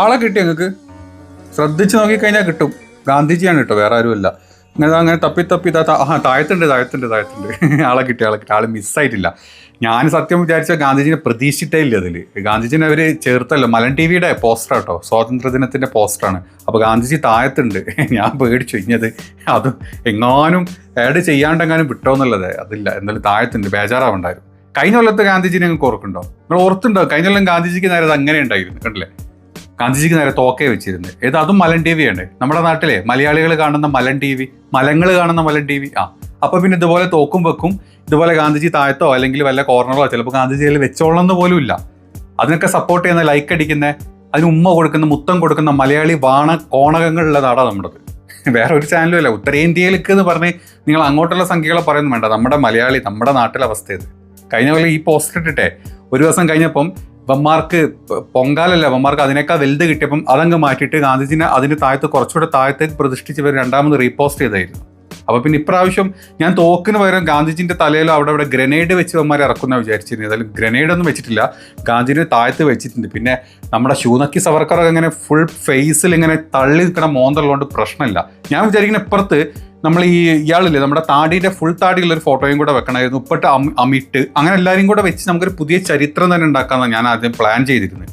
ആളെ കിട്ടി ഞങ്ങൾക്ക് ശ്രദ്ധിച്ച് നോക്കിക്കഴിഞ്ഞാൽ കിട്ടും. ഗാന്ധിജിയാണ് കേട്ടോ വേറെ ആരുമല്ല അങ്ങനെ അങ്ങനെ തപ്പി തപ്പി ഇതാ ആ താഴത്തുണ്ട് താഴത്തുണ്ട് താഴത്തുണ്ട്. ആളെ കിട്ടി ആളെ കിട്ടി ആൾ മിസ്സായിട്ടില്ല ഞാൻ സത്യം വിചാരിച്ച ഗാന്ധിജിനെ പ്രതീക്ഷിച്ചിട്ടേ ഇല്ല അതിൽ ഗാന്ധിജിനെ അവർ ചേർത്തല്ലോ. മലൻ ടി വിയുടെ പോസ്റ്റർ കേട്ടോ സ്വാതന്ത്ര്യ ദിനത്തിന്റെ പോസ്റ്ററാണ് അപ്പോൾ ഗാന്ധിജി താഴത്തുണ്ട്. ഞാൻ പേടിച്ചു. ഇഞ്ഞത് അത് എങ്ങാനും ആഡ് ചെയ്യാണ്ടെങ്ങാനും വിട്ടോ എന്നുള്ളത് അതില്ല. എന്നാലും താഴത്തുണ്ട്. ബേജാറാവുണ്ടായിരുന്നു. കഴിഞ്ഞ കൊല്ലത്ത് ഗാന്ധിജിനെ നിങ്ങൾക്ക് ഓർക്കുണ്ടോ നിങ്ങൾ ഓർത്തുണ്ടോ കഴിഞ്ഞ കൊല്ലം ഗാന്ധിജിക്ക് നേരെ അത് അങ്ങനെ ഉണ്ടായിരുന്നു. കണ്ടില്ലേ? ഗാന്ധിജിക്ക് നേരെ തോക്കെ വെച്ചിരുന്നത് ഏത് അതും മലൻ ടി ആണ്. നമ്മുടെ നാട്ടിലെ മലയാളികൾ കാണുന്ന മലൻ ടി വി മലങ്ങൾ കാണുന്ന മലൻ ടി വി. ആ അപ്പം പിന്നെ ഇതുപോലെ തോക്കും വെക്കും. ഇതുപോലെ ഗാന്ധിജി താഴത്തോ അല്ലെങ്കിൽ വല്ല കോർണറോ ചിലപ്പോൾ ഗാന്ധിജിയിൽ വെച്ചോളണം പോലും ഇല്ല. അതിനൊക്കെ സപ്പോർട്ട് ചെയ്യുന്ന ലൈക്ക് അടിക്കുന്ന അതിന് ഉമ്മ കൊടുക്കുന്ന മുത്തം കൊടുക്കുന്ന മലയാളി വാണ കോണകങ്ങളുള്ള നാടാണ് നമ്മുടേത്. വേറെ ഒരു ചാനലും അല്ല ഉത്തരേന്ത്യയിലേക്ക് എന്ന് പറഞ്ഞ് നിങ്ങൾ അങ്ങോട്ടുള്ള സംഖ്യകളെ പറയുന്നു വേണ്ട. നമ്മുടെ മലയാളി നമ്മുടെ നാട്ടിലെ അവസ്ഥ ഇത്. കഴിഞ്ഞ പോലെ ഈ പോസ്റ്റ് ഇട്ടിട്ടെ. ഒരു ദിവസം കഴിഞ്ഞപ്പം വമ്മാർക്ക് പൊങ്കാലല്ല വമ്മാർക്ക് അതിനേക്കാൾ വലുത് കിട്ടിയപ്പം അതങ്ങ് മാറ്റിയിട്ട് ഗാന്ധിജിനെ അതിന് താഴത്ത് കുറച്ചുകൂടെ താഴത്തേക്ക് പ്രതിഷ്ഠിച്ച് ഇവർ രണ്ടാമത് റീപോസ്റ്റ് ചെയ്തായിരുന്നു. അപ്പൊ പിന്നെ ഇപ്രാവശ്യം ഞാൻ തോക്കിന് പകരം ഗാന്ധിജിന്റെ തലയിലോ അവിടെ അവിടെ ഗ്രനേഡ് വെച്ച് അവന്മാരെ ഇറക്കുന്ന വിചാരിച്ചിരുന്നത്. അതിൽ ഗ്രനേഡ് ഒന്നും വെച്ചിട്ടില്ല. ഗാന്ധിജിനെ താഴത്ത് വെച്ചിട്ടുണ്ട്. പിന്നെ നമ്മുടെ ഷൂനക്കി സവർക്കറൊക്കെ ഇങ്ങനെ ഫുൾ ഫേസിൽ ഇങ്ങനെ തള്ളി നിൽക്കുന്ന മോന്തലുള്ളതുകൊണ്ട് പ്രശ്നമില്ല. ഞാൻ വിചാരിക്കുന്ന ഇപ്പുറത്ത് നമ്മൾ ഈ ഇയാളില്ലേ നമ്മുടെ താടിയുടെ ഫുൾ താടിയുള്ള ഒരു ഫോട്ടോയും കൂടെ വെക്കണമായിരുന്നു ഉപ്പിട്ട് അമി- അമിട്ട് അങ്ങനെ എല്ലാവരും കൂടെ വെച്ച് നമുക്കൊരു പുതിയ ചരിത്രം തന്നെ ഉണ്ടാക്കാമെന്നാണ് ഞാൻ ആദ്യം പ്ലാൻ ചെയ്തിരുന്നത്.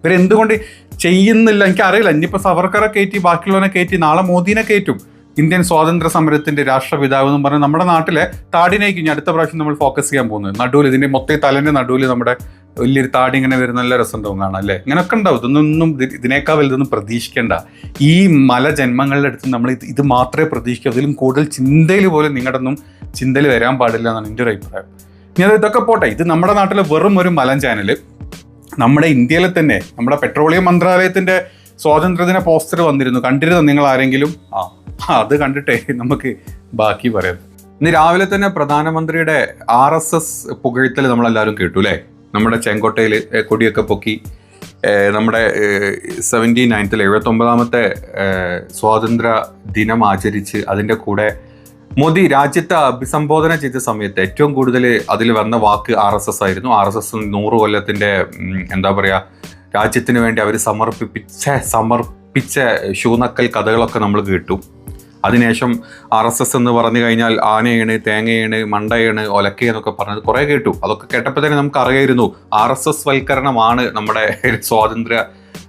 ഇവരെന്തുകൊണ്ട് ചെയ്യുന്നില്ല? എനിക്ക് അറിയില്ല ഇനിയിപ്പോൾ സവർക്കറെ കയറ്റി ബാക്കിയുള്ളവനെ കയറ്റി നാളെ മോദിനെ കയറ്റും ഇന്ത്യൻ സ്വാതന്ത്ര്യ സമരത്തിന്റെ രാഷ്ട്രപിതാവ് എന്ന് പറഞ്ഞ് നമ്മുടെ നാട്ടിലെ താടിനേക്ക് ഇനി അടുത്ത പ്രാവശ്യം നമ്മൾ ഫോക്കസ് ചെയ്യാൻ പോകുന്നത്. നടുവിൽ ഇതിന്റെ മൊത്തം തലന്റെ നടുവിൽ നമ്മുടെ വലിയൊരു താടി ഇങ്ങനെ വരുന്ന നല്ല രസമുണ്ടാവും കാണാം അല്ലേ? ഇങ്ങനെയൊക്കെ ഉണ്ടാവും. ഇതൊന്നും ഇതിനേക്കാൾ വലുതൊന്നും പ്രതീക്ഷിക്കേണ്ട. ഈ മല ജന്മങ്ങളുടെ അടുത്ത് നമ്മൾ ഇത് ഇത് മാത്രമേ പ്രതീക്ഷിക്കൂ. അതിലും കൂടുതൽ ചിന്തയിൽ പോലും നിങ്ങളുടെ ഒന്നും ചിന്തയിൽ വരാൻ പാടില്ല എന്നാണ് എന്റെ ഒരു അഭിപ്രായം. ഇനി അത് ഇതൊക്കെ പോട്ടെ. ഇത് നമ്മുടെ നാട്ടിലെ വെറും ഒരു മലം ചാനൽ നമ്മുടെ ഇന്ത്യയിലെ തന്നെ നമ്മുടെ പെട്രോളിയം മന്ത്രാലയത്തിന്റെ സ്വാതന്ത്ര്യദിന പോസ്റ്റർ വന്നിരുന്നു. കണ്ടിരുന്നു നിങ്ങൾ ആരെങ്കിലും? ആ, അത് കണ്ടിട്ടേ നമുക്ക് ബാക്കി പറയാം. ഇന്ന് രാവിലെ തന്നെ പ്രധാനമന്ത്രിയുടെ ആർ എസ് എസ് പുകഴ്ത്തൽ നമ്മളെല്ലാവരും കേട്ടു അല്ലേ? നമ്മുടെ ചെങ്കോട്ടയിൽ കൊടിയൊക്കെ പൊക്കി നമ്മുടെ സെവന്റി നയൻത്തിൽ എഴുപത്തൊമ്പതാമത്തെ സ്വാതന്ത്ര്യ ദിനം ആചരിച്ച് അതിന്റെ കൂടെ മോദി രാജ്യത്തെ അഭിസംബോധന ചെയ്ത സമയത്ത് ഏറ്റവും കൂടുതൽ അതിൽ വന്ന വാക്ക് ആർ എസ് എസ് ആയിരുന്നു. ആർ എസ് എസ് നൂറ് കൊല്ലത്തിന്റെ എന്താ പറയുക രാജ്യത്തിന് വേണ്ടി അവർ സമർപ്പിപ്പിച്ച സമർപ്പിച്ച ഷൂനക്കൽ കഥകളൊക്കെ നമ്മൾ കേട്ടു. അതിനുശേഷം ആർ എസ് എസ് എന്ന് പറഞ്ഞു കഴിഞ്ഞാൽ ആനയാണ് തേങ്ങയാണ് മണ്ടയാണ് ഒലക്ക എന്നൊക്കെ പറഞ്ഞത് കുറേ കേട്ടു. അതൊക്കെ കേട്ടപ്പോൾ തന്നെ നമുക്ക് അറിയായിരുന്നു ആർ എസ് എസ് വൽക്കരണമാണ് നമ്മുടെ സ്വാതന്ത്ര്യ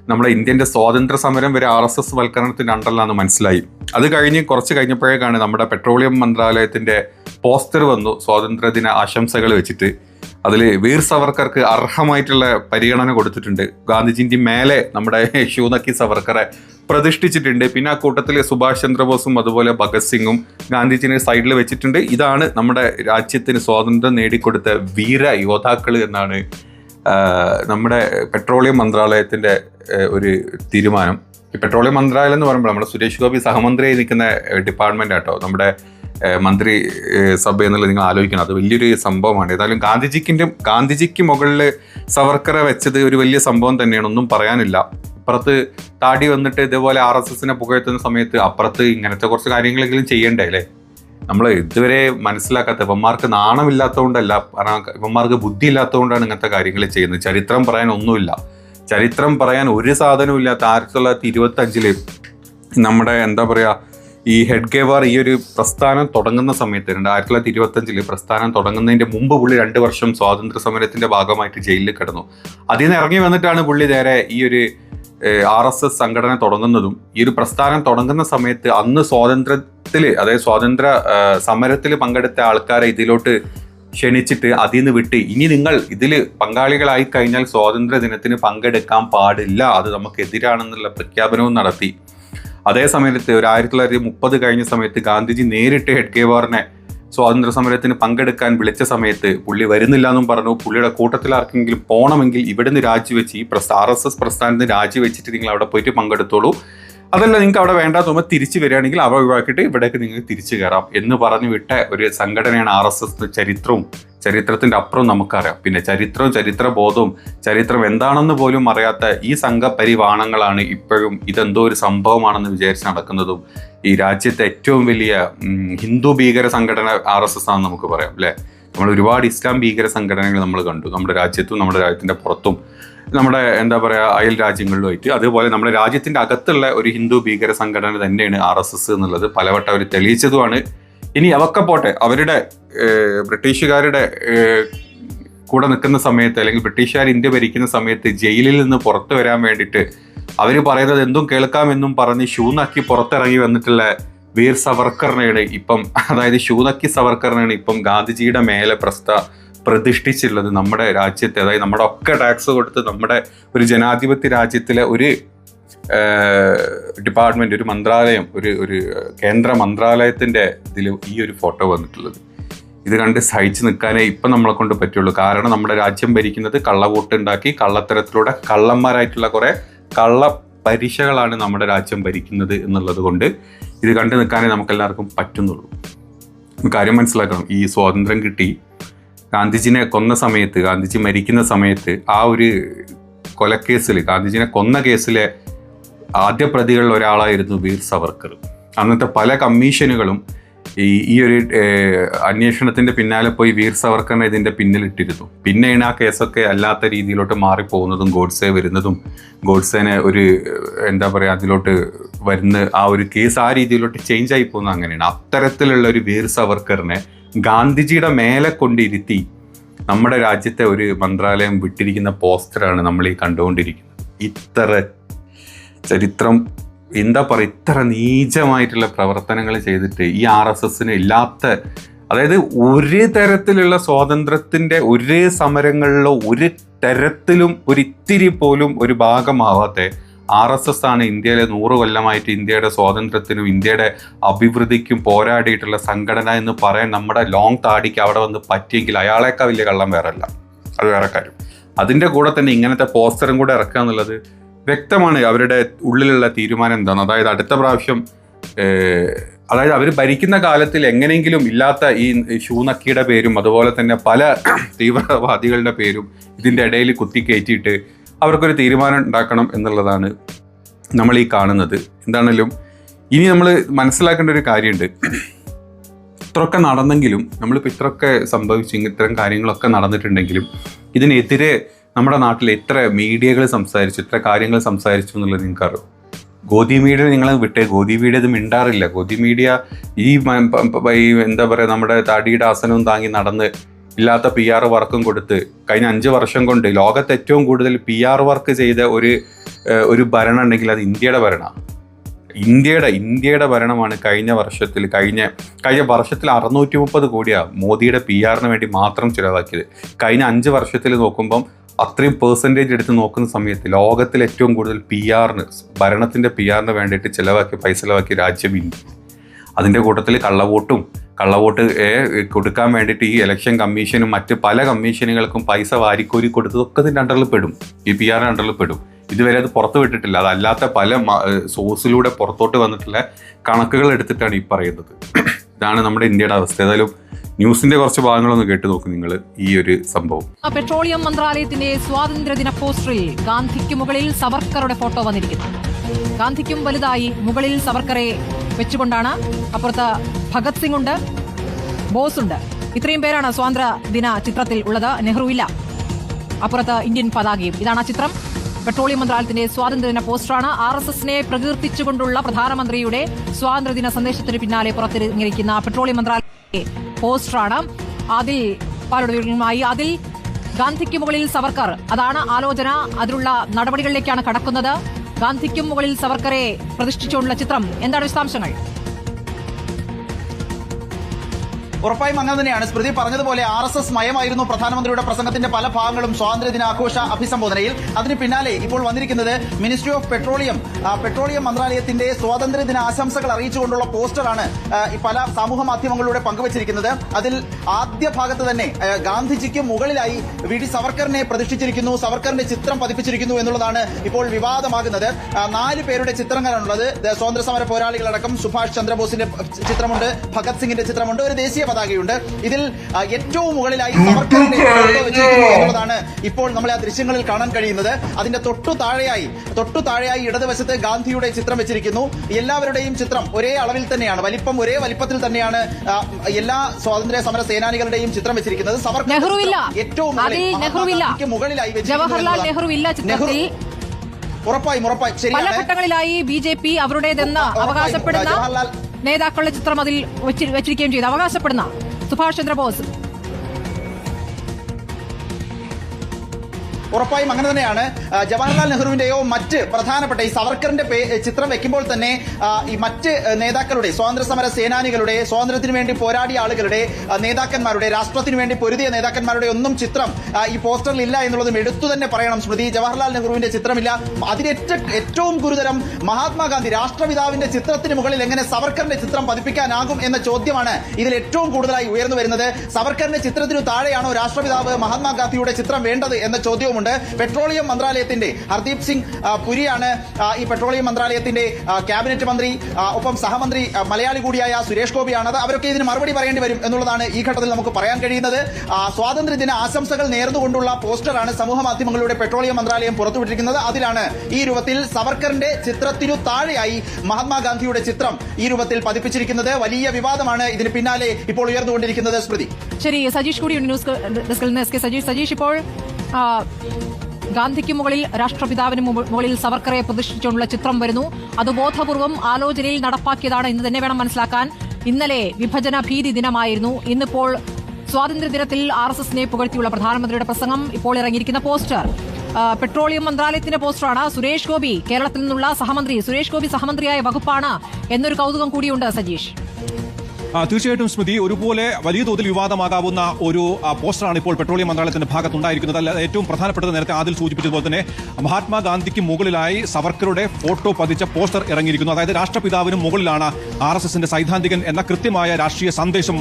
നമ്മുടെ ഇന്ത്യന്റെ സ്വാതന്ത്ര്യ സമരം വരെ ആർ എസ് എസ് വൽക്കരണത്തിന്റെ അണ്ടറിലാണെന്ന് മനസ്സിലായി. അത് കഴിഞ്ഞ് കുറച്ച് കഴിഞ്ഞപ്പോഴേക്കാണ് നമ്മുടെ പെട്രോളിയം മന്ത്രാലയത്തിന്റെ പോസ്റ്റർ വന്നു സ്വാതന്ത്ര്യദിന ആശംസകൾ വെച്ചിട്ട്. അതിൽ വീർ സവർക്കർക്ക് അർഹമായിട്ടുള്ള പരിഗണന കൊടുത്തിട്ടുണ്ട്. ഗാന്ധിജിന്റെ മേലെ നമ്മുടെ ഷൂനക്കി സവർക്കറെ പ്രതിഷ്ഠിച്ചിട്ടുണ്ട്. പിന്നെ ആ കൂട്ടത്തിൽ സുഭാഷ് ചന്ദ്രബോസും അതുപോലെ ഭഗത് സിംഗും ഗാന്ധിജിനെ സൈഡിൽ വെച്ചിട്ടുണ്ട്. ഇതാണ് നമ്മുടെ രാജ്യത്തിന് സ്വാതന്ത്ര്യം നേടിക്കൊടുത്ത വീര യോദ്ധാക്കൾ എന്നാണ് നമ്മുടെ പെട്രോളിയം മന്ത്രാലയത്തിന്റെ ഒരു തീരുമാനം. ഈ പെട്രോളിയം മന്ത്രാലയം എന്ന് പറയുമ്പോൾ നമ്മുടെ സുരേഷ് ഗോപി സഹമന്ത്രിയായി നിൽക്കുന്ന ഡിപ്പാർട്ട്മെന്റ് ആട്ടോ നമ്മുടെ മന്ത്രി സഭ എന്നുള്ളത് നിങ്ങൾ ആലോചിക്കണം. അത് വലിയൊരു സംഭവമാണ്. ഏതായാലും ഗാന്ധിജിക്കിന്റെ ഗാന്ധിജിക്ക് മുകളിൽ സവർക്കറെ വെച്ചത് ഒരു വലിയ സംഭവം തന്നെയാണ്. ഒന്നും പറയാനില്ല. അപ്പുറത്ത് താടി വന്നിട്ട് ഇതേപോലെ ആർ എസ് എസിനെ പുകഴ്ത്തുന്ന സമയത്ത് അപ്പുറത്ത് ഇങ്ങനത്തെ കുറച്ച് കാര്യങ്ങളെങ്കിലും ചെയ്യണ്ടേ അല്ലേ? നമ്മൾ ഇതുവരെ മനസ്സിലാക്കാത്ത ഇവന്മാർക്ക് നാണമില്ലാത്തതുകൊണ്ടല്ല കാരണം ഇവന്മാർക്ക് ബുദ്ധി ഇല്ലാത്തതുകൊണ്ടാണ് ഇങ്ങനത്തെ കാര്യങ്ങൾ ചെയ്യുന്നത്. ചരിത്രം പറയാൻ ഒന്നുമില്ല. ചരിത്രം പറയാൻ ഒരു സാധനവും ഇല്ലാത്ത ആയിരത്തി തൊള്ളായിരത്തി ഇരുപത്തി അഞ്ചിൽ നമ്മുടെ എന്താ പറയാ ഈ ഹെഡ് ഗേവാർ ഈ ഒരു പ്രസ്ഥാനം തുടങ്ങുന്ന സമയത്ത് രണ്ട് ആയിരത്തി തൊള്ളായിരത്തി ഇരുപത്തി അഞ്ചിൽ പ്രസ്ഥാനം തുടങ്ങുന്നതിന്റെ മുമ്പ് പുള്ളി രണ്ട് വർഷം സ്വാതന്ത്ര്യ സമരത്തിന്റെ ഭാഗമായിട്ട് ജയിലിൽ കിടന്നു. അതിൽ നിന്ന് ഇറങ്ങി വന്നിട്ടാണ് പുള്ളി നേരെ ഈ ഒരു ആർ എസ് എസ് സംഘടന തുടങ്ങുന്നതും ഈ ഒരു പ്രസ്ഥാനം തുടങ്ങുന്ന സമയത്ത് അന്ന് സ്വാതന്ത്ര്യത്തിൽ അതായത് സ്വാതന്ത്ര്യ സമരത്തിൽ പങ്കെടുത്ത ആൾക്കാരെ ഇതിലോട്ട് ക്ഷണിച്ചിട്ട് അതിൽ നിന്ന് വിട്ട് ഇനി നിങ്ങൾ ഇതിൽ പങ്കാളികളായി കഴിഞ്ഞാൽ സ്വാതന്ത്ര്യ ദിനത്തിന് പങ്കെടുക്കാൻ പാടില്ല അത് നമുക്കെതിരാണെന്നുള്ള പ്രഖ്യാപനവും നടത്തി. അതേ സമയത്ത് ഒരു ആയിരത്തി തൊള്ളായിരത്തി മുപ്പത് കഴിഞ്ഞ സമയത്ത് ഗാന്ധിജി നേരിട്ട് ഹെഡ്ഗേവാറിനെ സ്വാതന്ത്ര്യ സമരത്തിന് പങ്കെടുക്കാൻ വിളിച്ച സമയത്ത് പുള്ളി വരുന്നില്ല എന്നും പറഞ്ഞു. പുള്ളിയുടെ കൂട്ടത്തിൽ ആർക്കെങ്കിലും പോകണമെങ്കിൽ ഇവിടുന്ന് രാജിവെച്ച് ഈ പ്രസ് ആർ എസ് എസ് പ്രസ്ഥാനത്തിന് രാജിവെച്ചിട്ട് നിങ്ങൾ അവിടെ പോയിട്ട് പങ്കെടുത്തോളൂ. അതല്ല നിങ്ങൾക്ക് അവിടെ വേണ്ട തോന്നുമ്പോൾ തിരിച്ചു വരികയാണെങ്കിൽ അവ ഒഴിവാക്കിയിട്ട് ഇവിടേക്ക് നിങ്ങൾക്ക് തിരിച്ചു കയറാം എന്ന് പറഞ്ഞു വിട്ട ഒരു സംഘടനയാണ് ആർ എസ് എസ് ചരിത്രവും ചരിത്രത്തിന്റെ അപ്പുറം നമുക്കറിയാം. പിന്നെ ചരിത്രവും ചരിത്രബോധവും ചരിത്രം എന്താണെന്ന് പോലും അറിയാത്ത ഈ സംഘപരിവാണങ്ങളാണ് ഇപ്പോഴും ഇതെന്തോ ഒരു സംഭവമാണെന്ന് വിചാരിച്ച് നടക്കുന്നതും ഈ രാജ്യത്തെ ഏറ്റവും വലിയ ഹിന്ദു ഭീകര സംഘടന ആർ എസ് എസ് ആണെന്ന് നമുക്ക് പറയാം അല്ലേ? നമ്മൾ ഒരുപാട് ഇസ്ലാം ഭീകര സംഘടനകൾ നമ്മൾ കണ്ടു. നമ്മുടെ രാജ്യത്തും നമ്മുടെ രാജ്യത്തിന്റെ പുറത്തും നമ്മുടെ എന്താ പറയുക അയൽ രാജ്യങ്ങളിലുമായിട്ട്. അതുപോലെ നമ്മുടെ രാജ്യത്തിന്റെ അകത്തുള്ള ഒരു ഹിന്ദു ഭീകര സംഘടന തന്നെയാണ് ആർ എസ് എസ് എന്നുള്ളത്. പലവട്ടം അവർ തെളിയിച്ചതുമാണ്. ഇനി അവക്കെ പോട്ടെ. അവരുടെ ബ്രിട്ടീഷുകാരുടെ കൂടെ നിൽക്കുന്ന സമയത്ത് അല്ലെങ്കിൽ ബ്രിട്ടീഷുകാർ ഇന്ത്യ ഭരിക്കുന്ന സമയത്ത് ജയിലിൽ നിന്ന് പുറത്തു വരാൻ വേണ്ടിയിട്ട് അവർ പറയുന്നത് എന്തും കേൾക്കാമെന്നും പറഞ്ഞ് ഷൂന്നാക്കി പുറത്തിറങ്ങി വന്നിട്ടുള്ള വീർ സവർക്കറിനെയാണ് ഇപ്പം അതായത് ഷൂനക്കി സവർക്കറിനെയാണ് ഇപ്പം ഗാന്ധിജിയുടെ മേലെ പ്രസ്ത പ്രതിഷ്ഠിച്ചിട്ടുള്ളത് നമ്മുടെ രാജ്യത്തെ. അതായത് നമ്മുടെ ഒക്കെ ടാക്സ് കൊടുത്ത് നമ്മുടെ ഒരു ജനാധിപത്യ രാജ്യത്തിലെ ഒരു ഡിപ്പാർട്ട്മെന്റ് ഒരു മന്ത്രാലയം ഒരു ഒരു കേന്ദ്ര മന്ത്രാലയത്തിന്റെ ഇതിൽ ഈ ഒരു ഫോട്ടോ വന്നിട്ടുള്ളത്. ഇത് കണ്ട് സഹിച്ച് നിൽക്കാനേ ഇപ്പം നമ്മളെ കൊണ്ട് പറ്റുള്ളൂ. കാരണം നമ്മുടെ രാജ്യം ഭരിക്കുന്നത് കള്ളവോട്ട് ഉണ്ടാക്കി കള്ളത്തരത്തിലൂടെ കള്ളന്മാരായിട്ടുള്ള കുറേ കള്ള പരീക്ഷകളാണ് നമ്മുടെ രാജ്യം ഭരിക്കുന്നത് എന്നുള്ളത് കൊണ്ട് ഇത് കണ്ടു നിൽക്കാനേ നമുക്കെല്ലാവർക്കും പറ്റുന്നുള്ളൂ. കാര്യം മനസ്സിലാക്കണം. ഈ സ്വാതന്ത്ര്യം കിട്ടി. ഗാന്ധിജിനെ കൊന്ന സമയത്ത് ഗാന്ധിജി മരിക്കുന്ന സമയത്ത് ആ ഒരു കൊലക്കേസിൽ ഗാന്ധിജിനെ കൊന്ന കേസിലെ ആദ്യ പ്രതികളിൽ ഒരാളായിരുന്നു വീർ സവർക്കർ. അന്നത്തെ പല കമ്മീഷനുകളും ഈ ഈ ഒരു അന്വേഷണത്തിന്റെ പിന്നാലെ പോയി വീർ സവർക്കറിനെ ഇതിന്റെ പിന്നിലിട്ടിരുന്നു. പിന്നെയാണ് ആ കേസൊക്കെ അല്ലാത്ത രീതിയിലോട്ട് മാറിപ്പോകുന്നതും ഗോഡ്സെ വരുന്നതും ഗോഡ്സേനെ ഒരു എന്താ പറയുക അതിലോട്ട് വരുന്ന ആ ഒരു കേസ് ആ രീതിയിലോട്ട് ചേഞ്ച് ആയി പോകുന്നത് അങ്ങനെയാണ്. അത്തരത്തിലുള്ള ഒരു വീർ സവർക്കറിനെ ഗാന്ധിജിയുടെ മേലെ കൊണ്ടിരുത്തി നമ്മുടെ രാജ്യത്തെ ഒരു മന്ത്രാലയം വിട്ടിരിക്കുന്ന പോസ്റ്ററാണ് നമ്മൾ ഈ കണ്ടുകൊണ്ടിരിക്കുന്നത്. ഇത്ര ചരിത്രം എന്താ പറയുക ഇത്ര നീചമായിട്ടുള്ള പ്രവർത്തനങ്ങൾ ചെയ്തിട്ട് ഈ ആർ എസ് എസിന് ഇല്ലാത്ത അതായത് ഒരു തരത്തിലുള്ള സ്വാതന്ത്ര്യത്തിന്റെ ഒരു സമരങ്ങളിലോ ഒരു തരത്തിലും ഒരിത്തിരി പോലും ഒരു ഭാഗമാവാത്ത ആർ എസ് എസ് ആണ് ഇന്ത്യയിലെ നൂറ് കൊല്ലമായിട്ട് ഇന്ത്യയുടെ സ്വാതന്ത്ര്യത്തിനും ഇന്ത്യയുടെ അഭിവൃദ്ധിക്കും പോരാടിയിട്ടുള്ള സംഘടന എന്ന് പറയാൻ നമ്മുടെ ലോങ് താടിക്ക് അവിടെ വന്ന് പറ്റിയെങ്കിൽ അയാളേക്കാൾ വലിയ കള്ളം വേറെ അല്ല അത് വേറെ കാര്യം. അതിന്റെ കൂടെ തന്നെ ഇങ്ങനത്തെ പോസ്റ്ററും കൂടെ ഇറക്കുക എന്നുള്ളത് വ്യക്തമാണ് അവരുടെ ഉള്ളിലുള്ള തീരുമാനം എന്താണ്. അതായത് അടുത്ത പ്രാവശ്യം അതായത് അവർ ഭരിക്കുന്ന കാലത്തിൽ എങ്ങനെയെങ്കിലും ഇല്ലാത്ത ഈ ഷൂനക്കിയുടെ പേരും അതുപോലെ തന്നെ പല തീവ്രവാദികളുടെ പേരും ഇതിന്റെ ഇടയിൽ കുത്തിക്കയറ്റിയിട്ട് അവർക്കൊരു തീരുമാനം ഉണ്ടാക്കണം എന്നുള്ളതാണ് നമ്മൾ ഈ കാണുന്നത്. എന്താണെങ്കിലും ഇനി നമ്മൾ മനസ്സിലാക്കേണ്ട ഒരു കാര്യമുണ്ട്. ഇത്രയൊക്കെ നടന്നെങ്കിലും നമ്മളിപ്പോൾ ഇത്രയൊക്കെ സംഭവിച്ചു ഇത്തരം കാര്യങ്ങളൊക്കെ നടന്നിട്ടുണ്ടെങ്കിലും ഇതിനെതിരെ നമ്മുടെ നാട്ടിൽ എത്ര മീഡിയകൾ സംസാരിച്ചു എത്ര കാര്യങ്ങൾ സംസാരിച്ചു എന്നുള്ളത് നിങ്ങൾക്കറിയാം? ഗോദി മീഡിയ നിങ്ങൾ വിട്ടേ ഗോദി മീഡിയ ഇത് മിണ്ടാറില്ല. ഗോദി മീഡിയ ഈ എന്താ പറയുക നമ്മുടെ തടിയുടെ ആസനവും താങ്ങി നടന്ന് ഇല്ലാത്ത പി ആർ വർക്കും കൊടുത്ത് കഴിഞ്ഞ അഞ്ച് വർഷം കൊണ്ട് ലോകത്ത് ഏറ്റവും കൂടുതൽ പി ആർ വർക്ക് ചെയ്ത ഒരു ഒരു ഭരണം ഉണ്ടെങ്കിൽ അത് ഇന്ത്യയുടെ ഭരണമാണ്. ഇന്ത്യയുടെ ഇന്ത്യയുടെ ഭരണമാണ് കഴിഞ്ഞ വർഷത്തിൽ കഴിഞ്ഞ കഴിഞ്ഞ വർഷത്തിൽ അറുന്നൂറ്റി മുപ്പത് കോടിയാണ് മോദിയുടെ പി ആറിന് വേണ്ടി മാത്രം ചിലവാക്കിയത്. കഴിഞ്ഞ അഞ്ച് വർഷത്തിൽ നോക്കുമ്പം അത്രയും പേഴ്സന്റേജ് എടുത്ത് നോക്കുന്ന സമയത്ത് ലോകത്തിൽ ഏറ്റവും കൂടുതൽ പി ആറിന് ഭരണത്തിന്റെ പി ആറിന് വേണ്ടിയിട്ട് ചിലവാക്കി പൈസ ചിലവാക്കിയ രാജ്യം ഇന്ത്യ. അതിന്റെ കൂട്ടത്തിൽ കള്ളവോട്ടും കള്ളവോട്ട് കൊടുക്കാൻ വേണ്ടിയിട്ട് ഈ ഇലക്ഷൻ കമ്മീഷനും മറ്റ് പല കമ്മീഷനുകൾക്കും പൈസ വാരിക്കോരി കൊടുത്തതൊക്കെ ഇതിന്റെ അണ്ടറിൽ പെടും. ഈ പി ആറിന്റെ അണ്ടറിൽ പെടും. ഇതുവരെ അത് പുറത്ത് വിട്ടിട്ടില്ല. അതല്ലാത്ത പല സോഴ്സിലൂടെ പുറത്തോട്ട് വന്നിട്ടുള്ള കണക്കുകൾ എടുത്തിട്ടാണ് ഈ പറയുന്നത്. ഇതാണ് നമ്മുടെ ഇന്ത്യയുടെ അവസ്ഥ. ഏതായാലും ന്യൂസിന്റെ കുറച്ച് ഭാഗങ്ങളൊന്ന് കേട്ട് നോക്കും നിങ്ങൾ ഈ ഒരു സംഭവം. പെട്രോളിയം മന്ത്രാലയത്തിന്റെ സ്വാതന്ത്ര്യദിന പോസ്റ്ററിൽ ഗാന്ധിക്ക് മുകളിൽ സവർക്കറുടെ ഫോട്ടോ വന്നിരിക്കുന്നു. ഗാന്ധിക്കും വലുതായി മുകളിൽ സവർക്കറെ വെച്ചുകൊണ്ടാണ് അപ്പുറത്ത് ഭഗത് സിംഗ് ഉണ്ട് ബോസ് ഉണ്ട്. ഇത്രയും പേരാണ് സ്വാതന്ത്ര്യ ദിന ചിത്രത്തിൽ ഉള്ളത്. നെഹ്റു ഇല്ല അപ്പുറത്ത് ഇന്ത്യൻ പതാകയും. ഇതാണ് ആ ചിത്രം. പെട്രോളിയം മന്ത്രാലയത്തിന്റെ സ്വാതന്ത്ര്യദിന പോസ്റ്ററാണ് ആർ എസ് എസിനെ പ്രകീർത്തിച്ചുകൊണ്ടുള്ള പ്രധാനമന്ത്രിയുടെ സ്വാതന്ത്ര്യദിന സന്ദേശത്തിന് പിന്നാലെ പുറത്തിറങ്ങിയിരിക്കുന്ന പെട്രോളിയം മന്ത്രാലയത്തിന്റെ പോസ്റ്ററാണ്. അതിൽ വിവരങ്ങളുമായി അതിൽ ഗാന്ധിക്ക് മുകളിൽ സവർക്കർ. അതാണ് ആലോചന. അതിലുള്ള നടപടികളിലേക്കാണ് കടക്കുന്നത്. ഗാന്ധിക്കും മുകളിൽ സവർക്കറെ പ്രതിഷ്ഠിച്ചുകൊണ്ടുള്ള ചിത്രം. എന്താണ് വിശദാംശങ്ങൾ? ഉറപ്പായും അങ്ങനെ തന്നെയാണ്. സ്മൃതി പറഞ്ഞതുപോലെ ആർ എസ് എസ് മയമായിരുന്നു പ്രധാനമന്ത്രിയുടെ പ്രസംഗത്തിന്റെ പല ഭാഗങ്ങളും സ്വാതന്ത്ര്യ ദിനാഘോഷ അഭിസംബോധനയിൽ. അതിന് പിന്നാലെ ഇപ്പോൾ വന്നിരിക്കുന്നത് മിനിസ്ട്രി ഓഫ് പെട്രോളിയം പെട്രോളിയം മന്ത്രാലയത്തിന്റെ സ്വാതന്ത്ര്യ ദിന ആശംസകൾ അറിയിച്ചുകൊണ്ടുള്ള പോസ്റ്ററാണ് പല സമൂഹ മാധ്യമങ്ങളിലൂടെ പങ്കുവച്ചിരിക്കുന്നത്. അതിൽ ആദ്യ ഭാഗത്ത് തന്നെ ഗാന്ധിജിക്ക് മുകളിലായി വി. ഡി. സവർക്കറിനെ പ്രതിഷ്ഠിച്ചിരിക്കുന്നു സവർക്കറിന്റെ ചിത്രം പതിപ്പിച്ചിരിക്കുന്നു എന്നുള്ളതാണ് ഇപ്പോൾ വിവാദമാകുന്നത്. നാല് പേരുടെ ചിത്രങ്ങളാണുള്ളത്. സ്വാതന്ത്ര്യ സമര പോരാളികളടക്കം സുഭാഷ് ചന്ദ്രബോസിന്റെ ചിത്രമുണ്ട് ഭഗത് സിംഗിന്റെ ചിത്രമുണ്ട് ഒരു ദേശീയ പതാകയുണ്ട് ഇതിൽ ഏറ്റവും മുകളിലായി വെച്ചിരിക്കുന്നു എന്നുള്ളതാണ് ഇപ്പോൾ നമ്മളെ ആ ദൃശ്യങ്ങളിൽ കാണാൻ കഴിയുന്നത്. അതിന്റെ തൊട്ടു താഴെയായി തൊട്ടു താഴെയായി ഇടതുവശത്ത് ഗാന്ധിയുടെ ചിത്രം വെച്ചിരിക്കുന്നു. എല്ലാവരുടെയും ചിത്രം ഒരേ അളവിൽ തന്നെയാണ് വലിപ്പം ഒരേ വലിപ്പത്തിൽ തന്നെയാണ് എല്ലാ സ്വാതന്ത്ര്യ സമര സേനാനികളുടെയും ചിത്രം വെച്ചിരിക്കുന്നത്. ചിത്രം ഏറ്റവും മുകളിലായി വെച്ചിരിക്കുന്നു ജവഹർലാൽ നെഹ്റു ഇല്ല ചിത്രത്തിൽ. ഉറപ്പായും ഉറപ്പായും. പല ഘട്ടങ്ങളിലായി ബി ജെ പി അവരുടേതെന്ന് അവകാശപ്പെടുന്ന ജവഹർലാൽ നേതാക്കളുടെ ചിത്രം അതിൽ വെച്ചി- വെച്ചിരിക്കുകയും ചെയ്തു. അവകാശപ്പെടുന്ന സുഭാഷ് ചന്ദ്രബോസ് ഉറപ്പായും അങ്ങനെ തന്നെയാണ്. ജവഹർലാൽ നെഹ്റുവിന്റെയോ മറ്റ് പ്രധാനപ്പെട്ട ഈ സവർക്കറിന്റെ ചിത്രം വെക്കുമ്പോൾ തന്നെ ഈ മറ്റ് നേതാക്കളുടെ സ്വാതന്ത്ര്യ സമര സേനാനികളുടെ സ്വാതന്ത്ര്യത്തിന് വേണ്ടി പോരാടിയ ആളുകളുടെ നേതാക്കന്മാരുടെ രാഷ്ട്രത്തിന് വേണ്ടി പൊരുതിയ നേതാക്കന്മാരുടെ ഒന്നും ചിത്രം ഈ പോസ്റ്ററിൽ ഇല്ല എന്നുള്ളതും എടുത്തു തന്നെ പറയണം സ്മൃതി. ജവഹർലാൽ നെഹ്റുവിന്റെ ചിത്രമില്ല. അതിനേറ്റ ഏറ്റവും ഗുരുതരം മഹാത്മാഗാന്ധി രാഷ്ട്രപിതാവിന്റെ ചിത്രത്തിന് മുകളിൽ എങ്ങനെ സവർക്കറിന്റെ ചിത്രം പതിപ്പിക്കാനാകും എന്ന ചോദ്യമാണ് ഇതിൽ ഏറ്റവും കൂടുതലായി ഉയർന്നു വരുന്നത്. സവർക്കറിന്റെ ചിത്രത്തിനു താഴെയാണോ രാഷ്ട്രപിതാവ് മഹാത്മാഗാന്ധിയുടെ ചിത്രം വേണ്ടത് എന്ന ചോദ്യവുമുണ്ട്. പെട്രോളിയം മന്ത്രാലയത്തിന്റെ ഹർദീപ് സിംഗ് പുരിയാണ്. ഈ പെട്രോളിയം മന്ത്രാലയത്തിന്റെ ക്യാബിനറ്റ് മന്ത്രി ഒപ്പം സഹമന്ത്രി മലയാളി കൂടിയായ സുരേഷ് ഗോപിയാണത് അവരൊക്കെ ഇതിന് മറുപടി പറയേണ്ടി വരും എന്നുള്ളതാണ് ഈ ഘട്ടത്തിൽ നമുക്ക് പറയാൻ കഴിയുന്നത്. സ്വാതന്ത്ര്യദിന ആശംസകൾ നേർന്നുകൊണ്ടുള്ള പോസ്റ്ററാണ് സമൂഹ മാധ്യമങ്ങളിലൂടെ പെട്രോളിയം മന്ത്രാലയം പുറത്തുവിട്ടിരിക്കുന്നത്. അതിലാണ് ഈ രൂപത്തിൽ സവർക്കറിന്റെ ചിത്രത്തിനു താഴെയായി മഹാത്മാഗാന്ധിയുടെ ചിത്രം ഈ രൂപത്തിൽ പതിപ്പിച്ചിരിക്കുന്നത്. വലിയ വിവാദമാണ് ഇതിന് പിന്നാലെ ഇപ്പോൾ ഉയർന്നുകൊണ്ടിരിക്കുന്നത്. സ്മൃതി. ശരി സജീഷ് കൂടി ന്യൂസ് ഡെസ്കിൽ നിന്ന് എസ് കെ സജീഷ് സജീഷ് ഇപ്പോൾ ഗാന്ധിക്ക് മുകളിൽ രാഷ്ട്രപിതാവിന് മുകളിൽ സവർക്കറെ പ്രതിഷ്ഠിച്ചുകൊണ്ടുള്ള ചിത്രം വരുന്നു. അത് ബോധപൂർവം ആലോചനയിൽ നടപ്പാക്കിയതാണ് എന്ന് തന്നെ വേണം മനസ്സിലാക്കാൻ. ഇന്നലെ വിഭജന ഭീതി ദിനമായിരുന്നു. ഇന്നിപ്പോൾ സ്വാതന്ത്ര്യ ദിനത്തിൽ ആർ എസ് എസിനെ പുകഴ്ത്തിയുള്ള പ്രധാനമന്ത്രിയുടെ പ്രസംഗം ഇപ്പോൾ ഇറങ്ങിയിരിക്കുന്ന പോസ്റ്റർ. പെട്രോളിയം മന്ത്രാലയത്തിന്റെ പോസ്റ്ററാണ്. സുരേഷ് ഗോപി കേരളത്തിൽ നിന്നുള്ള സഹമന്ത്രി. സുരേഷ് ഗോപി സഹമന്ത്രിയായ വകുപ്പാണ് എന്നൊരു കൗതുകം കൂടിയുണ്ട് സജീഷ്. തീർച്ചയായിട്ടും സ്മൃതി ഒരുപോലെ വലിയ തോതിൽ വിവാദമാകാവുന്ന ഒരു പോസ്റ്ററാണ് ഇപ്പോൾ പെട്രോളിയം മന്ത്രാലയത്തിന്റെ ഭാഗത്തുണ്ടായിരിക്കുന്നത്. അല്ല ഏറ്റവും പ്രധാനപ്പെട്ടത് നേരത്തെ ആദ്യം സൂചിപ്പിച്ചതുപോലെ തന്നെ മഹാത്മാഗാന്ധിക്ക് മുകളിലായി സവർക്കറുടെ ഫോട്ടോ പതിച്ച പോസ്റ്റർ ഇറങ്ങിയിരിക്കുന്നു. അതായത് രാഷ്ട്രപിതാവിനും മുകളിലാണ് ആർ എസ് എസിന്റെ സൈദ്ധാന്തികൻ എന്ന കൃത്യമായ രാഷ്ട്രീയ സന്ദേശം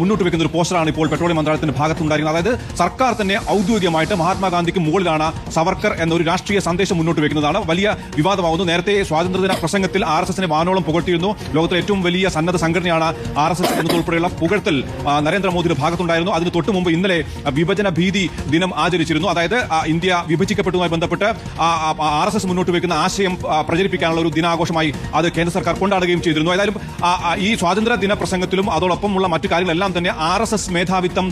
മുന്നോട്ട് വെക്കുന്ന ഒരു പോസ്റ്ററാണ് ഇപ്പോൾ പെട്രോളിയം മന്ത്രാലയത്തിന്റെ ഭാഗത്തുണ്ടായിരിക്കുന്നത്. അതായത് സർക്കാർ തന്നെ ഔദ്യോഗികമായിട്ട് മഹാത്മാഗാന്ധിക്ക് മുകളിലാണ് സവർക്കർ എന്നൊരു രാഷ്ട്രീയ സന്ദേശം മുന്നോട്ട് വെക്കുന്നതാണ്. വലിയ വിവാദമാകുന്നു നേരത്തെ സ്വാതന്ത്ര്യദിന പ്രസംഗത്തിൽ ആർ എസ് എസിനെ വാനോളം പുകഴ്ത്തിയിരുന്നു. ലോകത്തിലെ ഏറ്റവും വലിയ സന്നദ്ധ സംഘടനയാണ് ആർ എസ് എസ് എന്നതുൾപ്പെടെയുള്ള പുകഴ്ത്തൽ നരേന്ദ്രമോദിയുടെ ഭാഗത്തുണ്ടായിരുന്നു. അതിന് തൊട്ടു മുമ്പ് ഇന്നലെ വിഭജന ഭീതി ദിനം ആചരിച്ചിരുന്നു. അതായത് ഇന്ത്യ വിഭജിക്കപ്പെട്ടതുമായി ബന്ധപ്പെട്ട് ആർ എസ് എസ് മുന്നോട്ട് വയ്ക്കുന്ന ആശയം പ്രചരിപ്പിക്കാനുള്ള ഒരു ദിനാഘോഷമായി അത് കേന്ദ്ര സർക്കാർ കൊണ്ടാടുകയും ചെയ്തിരുന്നു. ഏതായാലും ഈ സ്വാതന്ത്ര്യ ദിന പ്രസംഗത്തിലും അതോടൊപ്പമുള്ള മറ്റു കാര്യങ്ങളെല്ലാം തന്നെ ആർ എസ് എസ് മേധാവിത്വം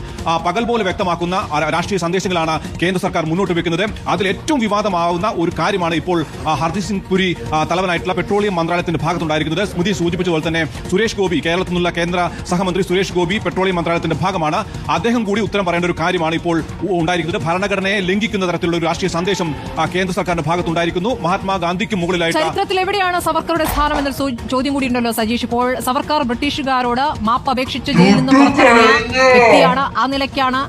പകൽ പോലെ വ്യക്തമാക്കുന്ന രാഷ്ട്രീയ സന്ദേശങ്ങളാണ് കേന്ദ്ര സർക്കാർ മുന്നോട്ട് വെക്കുന്നത് അതിൽ ഏറ്റവും വിവാദമാവുന്ന ഒരു കാര്യമാണ് ഇപ്പോൾ ഹർദീപ് സിംഗ് പുരി തലവനായിട്ടുള്ള പെട്രോളിയം മന്ത്രാലയത്തിന്റെ ഭാഗത്തുണ്ടായിരിക്കുന്നത്. സ്മൃതി സൂചിപ്പിച്ച പോലെ തന്നെ സുരേഷ് ഗോപി കേരളത്തിൽ നിന്നുള്ള കേന്ദ്ര സഹമന്ത്രി സുരേഷ് ഗോപി പെട്രോളിയം മന്ത്രാലയത്തിന്റെ ഭാഗമാണ്. അദ്ദേഹം കൂടി ഉത്തരം പറയേണ്ട ഒരു കാര്യമാണ് ഇപ്പോൾ ഉണ്ടായിരിക്കുന്നത്. ഭരണഘടനയെ ലംഘിക്കുന്ന തരത്തിലുള്ള ഒരു രാഷ്ട്രീയ സന്ദേശം കേന്ദ്ര സർക്കാരിന്റെ ഭാഗത്തുണ്ടായിരിക്കുന്നു. മഹാത്മാഗാന്ധിക്ക് മുകളിലായിട്ട് ചരിത്രത്തിൽ എവിടെയാണ് സവർക്കറുടെ സ്ഥാനം എന്ന ചോദ്യം കൂടി ഉണ്ടല്ലോ സജീഷ്. ഇപ്പോൾ സവർക്കാർ ബ്രിട്ടീഷുകാരോട് മാപ്പ് അപേക്ഷിച്ച് ജയിലിൽ നിന്ന് പുറത്തിറങ്ങിയ വ്യക്തിയാണ്. ആ നിലയ്ക്കാണ്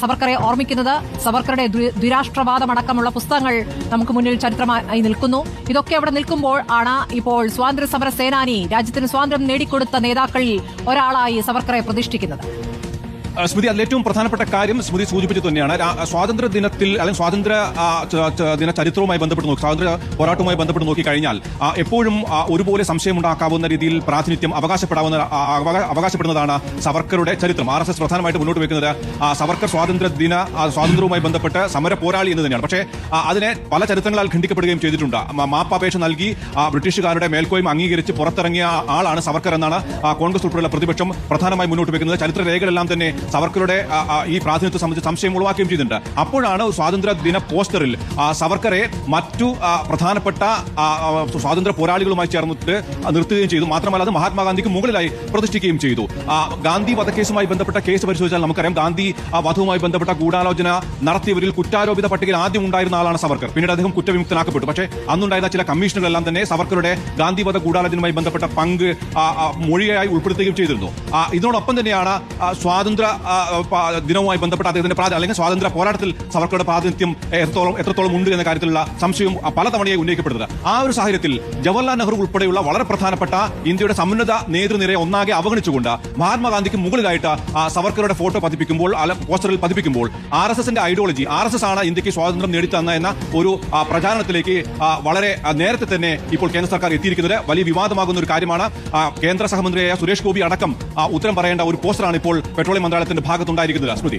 സവർക്കറെ ഓർമ്മിക്കുന്നത് സവർക്കറുടെ ദ്വിരാഷ്ട്രവാദമടക്കമുള്ള പുസ്തകങ്ങൾ നമുക്ക് മുന്നിൽ ചരിത്രമായി നിൽക്കുന്നു. ഇതൊക്കെ അവിടെ നിൽക്കുമ്പോൾ ആണ് ഇപ്പോൾ സ്വാതന്ത്ര്യ സമര സേനാനി രാജ്യത്തിന് സ്വാതന്ത്ര്യം നേടിക്കൊടുത്ത നേതാക്കളിൽ ഒരാളായി സവർക്കറെ പ്രതിഷ്ഠിക്കുന്നത്. സ്മൃതി അതിൽ ഏറ്റവും പ്രധാനപ്പെട്ട കാര്യം സ്മൃതി സൂചിപ്പിച്ചു തന്നെയാണ്. സ്വാതന്ത്ര്യ ദിനത്തിൽ അല്ലെങ്കിൽ സ്വാതന്ത്ര്യ ദിന ചരിത്രവുമായി ബന്ധപ്പെട്ട് നോക്കി സ്വാതന്ത്ര്യ പോരാട്ടവുമായി ബന്ധപ്പെട്ട് നോക്കിക്കഴിഞ്ഞാൽ എപ്പോഴും ഒരുപോലെ സംശയമുണ്ടാക്കാവുന്ന രീതിയിൽ പ്രാതിനിധ്യം അവകാശപ്പെടാവുന്ന അവകാശപ്പെടുന്നതാണ് സവർക്കറുടെ ചരിത്രം. ആർ എസ് എസ് പ്രധാനമായിട്ട് മുന്നോട്ട് വെക്കുന്നത് സവർക്കർ സ്വാതന്ത്ര്യ ദിന സ്വാതന്ത്ര്യവുമായി ബന്ധപ്പെട്ട് സമര പോരാളി എന്ന് തന്നെയാണ്. പക്ഷേ അതിനെ പല ചരിത്രങ്ങളാൽ ഖണ്ഡിക്കപ്പെടുകയും ചെയ്തിട്ടുണ്ട്. മാപ്പാപേക്ഷ നൽകി ബ്രിട്ടീഷുകാരുടെ മേൽക്കോയ്മ അംഗീകരിച്ച് പുറത്തിറങ്ങിയ ആളാണ് സവർക്കർ എന്നാണ് കോൺഗ്രസ് ഉൾപ്പെടെയുള്ള പ്രതിപക്ഷം പ്രധാനമായി മുന്നോട്ട് വെക്കുന്നത് ചരിത്ര രേഖകളെല്ലാം തന്നെ സവർക്കറുടെ ഈ പ്രാതിനിധ്യത്തെ സംബന്ധിച്ച് സംശയം ഉളവാക്കുകയും ചെയ്തിട്ടുണ്ട്. അപ്പോഴാണ് സ്വാതന്ത്ര്യ ദിന പോസ്റ്ററിൽ സവർക്കറെ മറ്റു പ്രധാനപ്പെട്ട സ്വാതന്ത്ര്യ പോരാളികളുമായി ചേർന്നിട്ട് നിർത്തുകയും ചെയ്തു. മാത്രമല്ല അത് മഹാത്മാഗാന്ധിക്ക് മുകളിലായി പ്രതിഷ്ഠിക്കുകയും ചെയ്തു. ഗാന്ധി വധക്കേസുമായി ബന്ധപ്പെട്ട കേസ് പരിശോധിച്ചാൽ നമുക്കറിയാം ഗാന്ധി വധവുമായി ബന്ധപ്പെട്ട ഗൂഢാലോചന നടത്തിയവരിൽ കുറ്റാരോപിത പട്ടികയിൽ ആദ്യം ഉണ്ടായിരുന്ന ആളാണ് സവർക്കർ. പിന്നീട് അദ്ദേഹം കുറ്റവിമുക്തനാക്കപ്പെട്ടു. പക്ഷേ അന്നുണ്ടായിരുന്ന ചില കമ്മീഷനുകളെല്ലാം തന്നെ സവർക്കറുടെ ഗാന്ധി വധ ഗൂഢാലോചനയുമായി ബന്ധപ്പെട്ട പങ്ക് മൊഴിയായി ഉൾപ്പെടുത്തുകയും ചെയ്തിരുന്നു. ഇതിനോടൊപ്പം തന്നെയാണ് സ്വാതന്ത്ര്യ ദിനവുമായി ബന്ധപ്പെട്ട അദ്ദേഹത്തിന്റെ പ്രാതി അല്ലെങ്കിൽ സ്വാതന്ത്ര്യ പോരാട്ടത്തിൽ സവർക്കറുടെ പ്രാതിനിധ്യം എത്രത്തോളം എത്രത്തോളം ഉണ്ട് എന്ന കാര്യത്തിലുള്ള സംശയം പല പലതവണയായി ഉന്നയിക്കപ്പെടുന്നത്. ആ ഒരു സാഹചര്യത്തിൽ ജവഹർലാൽ നെഹ്റു ഉൾപ്പെടെയുള്ള വളരെ പ്രധാനപ്പെട്ട ഇന്ത്യയുടെ സമുന്നത നേതൃനിരയെ ഒന്നാകെ അവഗണിച്ചുകൊണ്ട് മഹാത്മാഗാന്ധിക്ക് മുകളിലായിട്ട് സവർക്കറുടെ ഫോട്ടോ പതിപ്പിക്കുമ്പോൾ അല്ല പോസ്റ്ററിൽ പതിപ്പിക്കുമ്പോൾ ആർ എസ് എസിന്റെ ഐഡിയോളജി ആർ എസ് എസ് ആണ് ഇന്ത്യയ്ക്ക് സ്വാതന്ത്ര്യം നേടിത്തന്ന എന്ന ഒരു പ്രചാരണത്തിലേക്ക് വളരെ നേരത്തെ തന്നെ ഇപ്പോൾ കേന്ദ്ര സർക്കാർ എത്തിയിരിക്കുന്നത് വലിയ വിവാദമാകുന്ന ഒരു കാര്യമാണ്. കേന്ദ്ര സഹമന്ത്രിയായ സുരേഷ് ഗോപി അടക്കം ഉത്തരം പറയേണ്ട ഒരു പോസ്റ്ററാണ് ഇപ്പോൾ പെട്രോളിയം മന്ത്രാലയത്തിന്റെ ഭാഗത്തുണ്ടായിരിക്കുന്നില്ല സ്മൃതി?